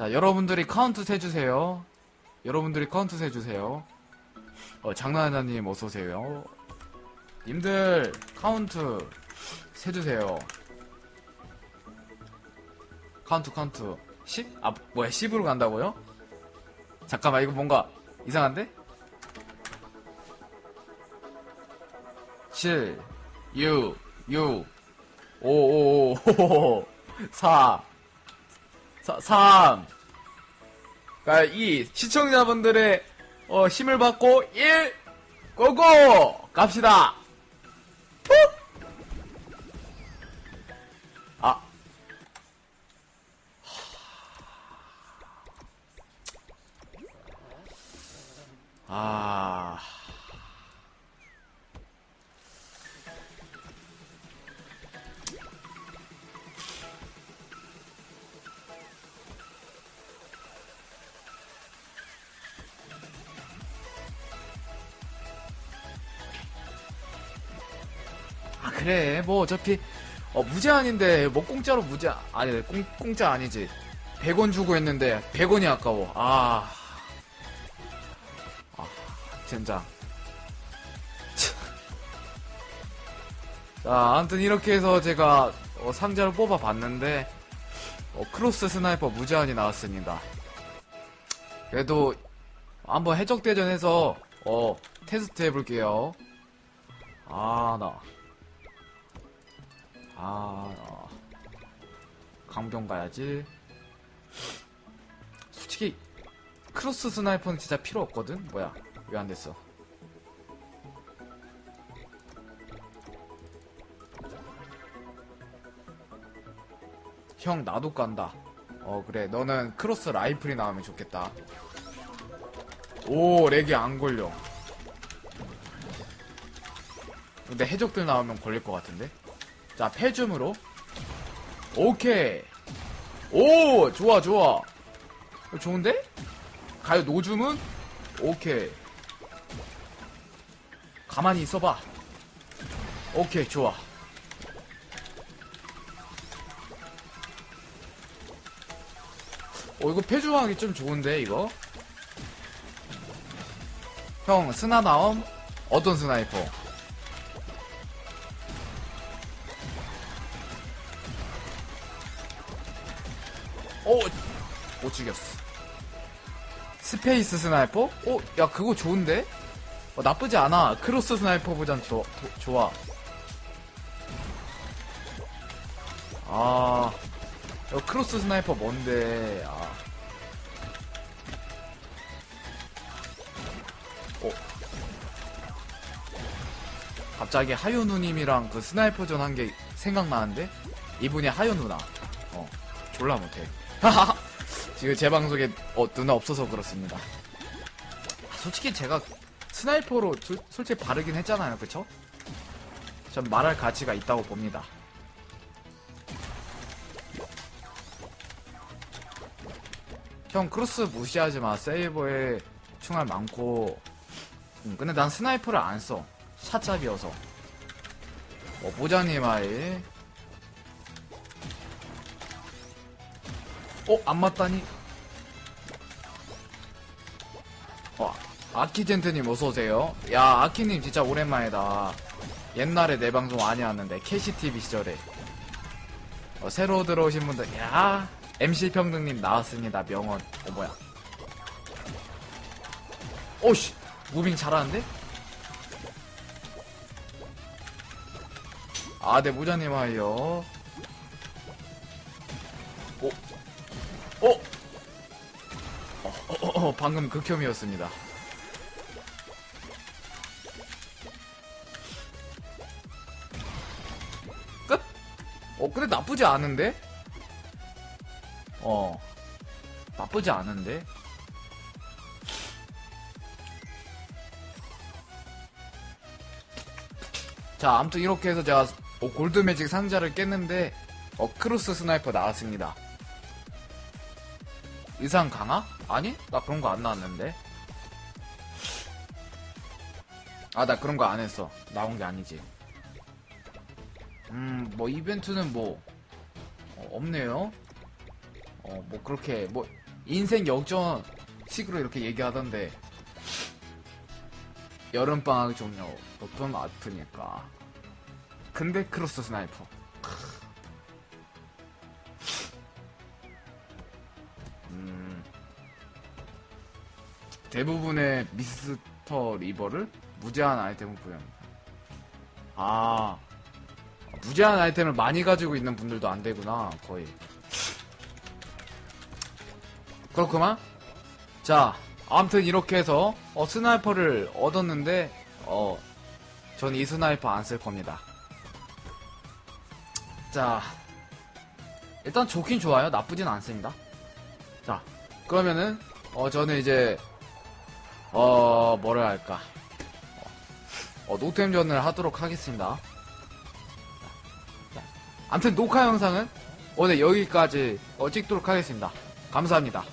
자, 여러분들이 카운트 세주세요. 여러분들이 카운트 세주세요. 어, 장난하나님 어서오세요. 님들, 카운트 세주세요. 카운트, 카운트. 10? 아, 뭐야, 10으로 간다고요? 잠깐만, 이거 뭔가 이상한데? 7, 6, 6, 5, 5, 5, 4, 4, 3, 가 2, 시청자분들의 어, 힘을 받고 1, 고고! 갑시다! 후! 아. 아. 그래 뭐 어차피 어, 무제한인데 뭐 공짜로 무제 아니 공, 공짜 아니지. 100원 주고 했는데 100원이 아까워. 아, 아 젠장. 참. 자 아무튼 이렇게 해서 제가 어, 상자를 뽑아 봤는데 어, 크로스 스나이퍼 무제한이 나왔습니다. 그래도 한번 해적대전에서 어 테스트 해볼게요. 아나 아, 어. 강병 가야지. 솔직히 크로스 스나이퍼는 진짜 필요 없거든. 뭐야? 왜 안 됐어? 형 나도 간다. 어 그래 너는 크로스 라이플이 나오면 좋겠다. 오 렉이 안 걸려. 근데 해적들 나오면 걸릴 것 같은데? 자, 패줌으로. 오케이. 오, 좋아, 좋아. 어, 좋은데? 가요, 노줌은? 오케이. 가만히 있어봐. 오케이, 좋아. 어, 이거 패주하기 좀 좋은데, 이거? 형, 스나 나옴? 어떤 스나이퍼? 오, 못 죽였어. 스페이스 스나이퍼? 어, 야, 그거 좋은데? 어, 나쁘지 않아. 크로스 스나이퍼보단 조, 도- 좋아. 아, 어, 크로스 스나이퍼 뭔데? 아. 어. 갑자기 하요 누님이랑 그 스나이퍼전 한 게 생각나는데? 이분이 하요 누나. 어, 졸라 못해. 지금 제 방송에 어, 누나 없어서 그렇습니다. 아, 솔직히 제가 스나이퍼로 조- 솔직히 바르긴 했잖아요, 그쵸? 전 말할 가치가 있다고 봅니다. 형 크로스 무시하지 마. 세이버에 충알 많고. 음, 근데 난 스나이퍼를 안 써. 샷잡이어서. 어, 모자님 아이. 어, 안 맞다니? 어, 아키젠트님 어서오세요. 야, 아키님 진짜 오랜만이다. 옛날에 내 방송 많이 왔는데, 캐시TV 시절에. 어, 새로 들어오신 분들, 야, MC 평등님 나왔습니다. 명언. 어, 뭐야. 오씨, 무빙 잘하는데? 아, 네, 모자님 하이요. 오, 어? 어, 어, 어, 어, 방금 극혐이었습니다. 끝? 어, 근데 나쁘지 않은데? 어, 나쁘지 않은데? 자, 아무튼 이렇게 해서 제가 어, 골드 매직 상자를 깼는데, 어, 크로스 스나이퍼 나왔습니다. 의상 강화? 아니? 나 그런 거 안 나왔는데. 아, 나 그런 거 안 했어. 나온 게 아니지. 음, 뭐, 이벤트는 뭐, 어, 없네요. 어, 뭐, 그렇게, 뭐, 인생 역전 식으로 이렇게 얘기하던데 여름방학 종료 높은 아프니까 근데 크로스 스나이퍼 대부분의 미스터 리버를 무제한 아이템을 부여합니다. 아. 무제한 아이템을 많이 가지고 있는 분들도 안 되구나 거의. 그렇구만 자 아무튼 이렇게 해서 어, 스나이퍼를 얻었는데 어, 전 이 스나이퍼 안 쓸 겁니다. 자 일단 좋긴 좋아요. 나쁘진 않습니다. 자 그러면은 어 저는 이제 어 뭐를 할까? 어, 노템전을 하도록 하겠습니다. 자, 아무튼 녹화 영상은 오늘 여기까지 어, 찍도록 하겠습니다. 감사합니다.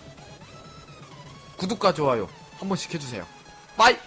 구독과 좋아요 한 번씩 해주세요. 빠이